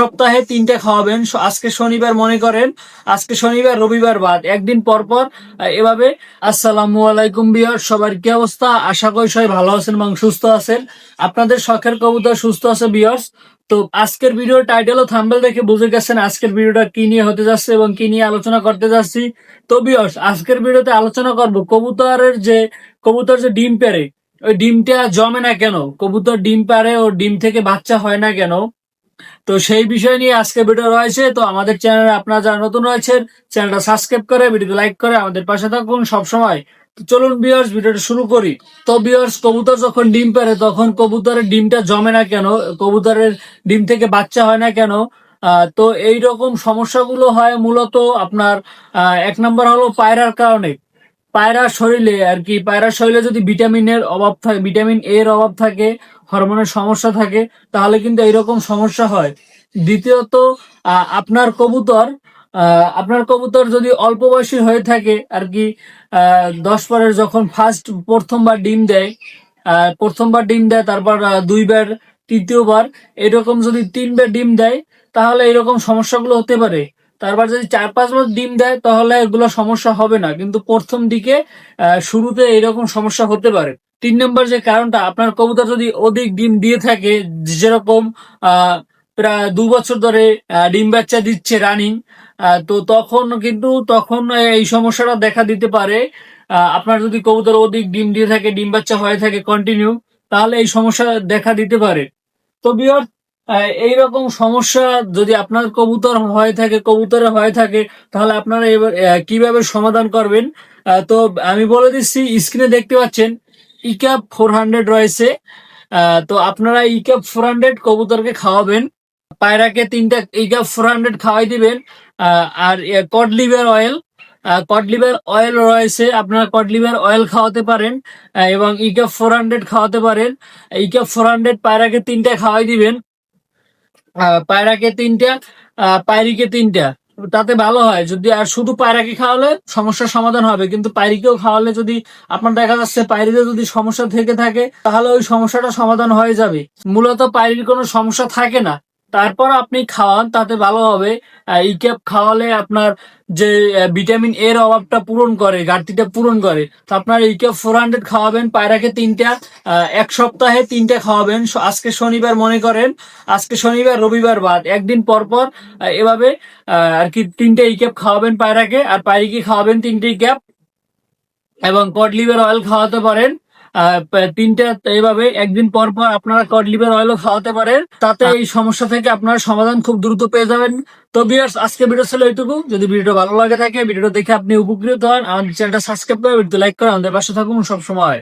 সপ্তাহে তিনটে খাওয়াবেন। আজকে শনিবার মনে করেন, আজকে শনিবার, রবিবার বাদ। একদিন পর পর এভাবে। আসসালামু আলাইকুম বিয়ার সবার কি অবস্থা? আশা করি সবাই ভালো আছেন এবং সুস্থ আছেন। আপনাদের শখের কবুতর সুস্থ আছে বিয়ার্স তো আজকের ভিডিওর টাইটেল ও থাম্বেল দেখে বুঝে গেছেন আজকের ভিডিওটা কি নিয়ে হতে যাচ্ছে এবং কি নিয়ে আলোচনা করতে যাচ্ছি। তো বিয়ার্স আজকের ভিডিওতে আলোচনা করব কবুতরের যে, কবুতর যে ডিম পেরে ওই ডিমটা জমে না কেন? কবুতর ডিম পারে ও ডিম থেকে বাচ্চা হয় না কেন? তো সেই বিষয় নিয়ে আজকে ভিডিও রয়েছে। তো আমাদের চ্যানেলে আপনারা যারা নতুন রয়েছেন চ্যানেলটা সাবস্ক্রাইব করে ভিডিওতে লাইক করে আমাদের পাশে থাকুন সব সময় তো চলুন বিয়ার্স ভিডিওটা শুরু করি। তো বিয়ার্স কবুতর যখন ডিম পারে তখন কবুতরের ডিমটা জমে না কেন? কবুতরের ডিম থেকে বাচ্চা হয় না কেন? তো এই রকম সমস্যাগুলো হয় মূলত আপনার এক নম্বর হলো পায়রার কারণে। পায়রার শরীরে আর কি পায়রার শরীরে যদি ভিটামিনের অভাব থাকে, ভিটামিন এর অভাব থাকে, হরমোনের সমস্যা থাকে, তাহলে কিন্তু এইরকম সমস্যা হয়। দ্বিতীয়ত আপনার কবুতর আপনার কবুতর যদি অল্প বয়সী হয়ে থাকে আর কি দশ পরের যখন ফার্স্ট প্রথমবার ডিম দেয় প্রথমবার ডিম দেয়, তারপর দুইবার, তৃতীয়বার, এরকম যদি তিনবার ডিম দেয়, তাহলে এরকম সমস্যাগুলো হতে পারে। তারপর যদি চার পাঁচবার ডিম দেয়, তাহলে এগুলো সমস্যা হবে না। কিন্তু প্রথম দিকে শুরুতে এরকম সমস্যা হতে পারে। তিন নম্বর যে কারণটা, আপনার কবুতর যদি অধিক ডিম দিয়ে থাকে, যেরকম প্রায় দু বছর ধরে ডিম বাচ্চা দিচ্ছে রানিং তো তখন কিন্তু, তখন এই সমস্যাটা দেখা দিতে পারে। আপনার যদি কবুতর অধিক ডিম দিয়ে থাকে, ডিম বাচ্চা হয়ে থাকে কন্টিনিউ তাহলে এই সমস্যা দেখা দিতে পারে। তো বিয়র এইরকম সমস্যা যদি আপনার কবুতর হয়ে থাকে, কবুতরে হয়ে থাকে, তাহলে আপনারা এবার কীভাবে সমাধান করবেন? তো আমি বলে দিচ্ছি স্ক্রিনে দেখতে পাচ্ছেন ইক্যাপ ফোর হান্ড্রেড রয়েছে। তো আপনারা ইক্যাপ ফোর হান্ড্রেড কবুতরকে খাওয়াবেন। পায়রাকে তিনটা ইক্যাপ ফোর হান্ড্রেড খাওয়াই দিবেন। আর cod liver oil cod liver oil রয়েছে, আপনারা কডলিভার অয়েল খাওয়াতে পারেন। এবং ইক্যাপ ফোর হান্ড্রেড খাওয়াতে পারেন। ইক্যাপ ফোর হান্ড্রেড পায়রাকে তিনটা খাওয়াই দিবেন। পায়রাকে তিনটা পায়রিকে তিনটা। তাতে ভালো হয়, যদি আর শুধু পায়রাকে খাওয়ালে সমস্যার সমাধান হবে, কিন্তু পায়রিকেও খাওয়ালে যদি আপনার দেখা যাচ্ছে পায়রিতে যদি সমস্যা থেকে থাকে, তাহলে ওই সমস্যাটা সমাধান হয়ে যাবে। মূলত পায়রির কোনো সমস্যা থাকে না। তারপর আপনি খাওয়ান, তাতে ভালো হবে। ইক্যাপ খাওয়ালে আপনার যে ভিটামিন এর অভাবটা পূরণ করে, ঘাটতিটা পূরণ করে। তো আপনার ইক্যাপ ফোর হান্ড্রেড খাওয়াবেন, পায়রাকে তিনটা এক সপ্তাহে তিনটা খাওয়াবেন। আজকে শনিবার মনে করেন, আজকে শনিবার, রবিবার বাদ। একদিন পর পর এভাবে আর কি তিনটে ইক্যাপ খাওয়াবেন পায়রাকে, আর পায়রিকে খাওয়াবেন তিনটে ইক্যাপ এবং কড লিভার অয়েল খাওয়াতে পারেন। তিনটা এইভাবে একদিন পর পর আপনারা কড লিভার অয়েলও খাওয়াতে পারেন। তাতে এই সমস্যা থেকে আপনারা সমাধান খুব দ্রুত পেয়ে যাবেন। তো বিয়ার্স আজকে ভিডিও ছিল এইটুকু। যদি ভিডিওটা ভালো লাগে থাকে ভিডিওটা দেখে আপনি উপকৃত হন। আমাদের চ্যানেলটা সাবস্ক্রাইব করে ভিডিও লাইক করে আমাদের পাশে থাকুন সব সময়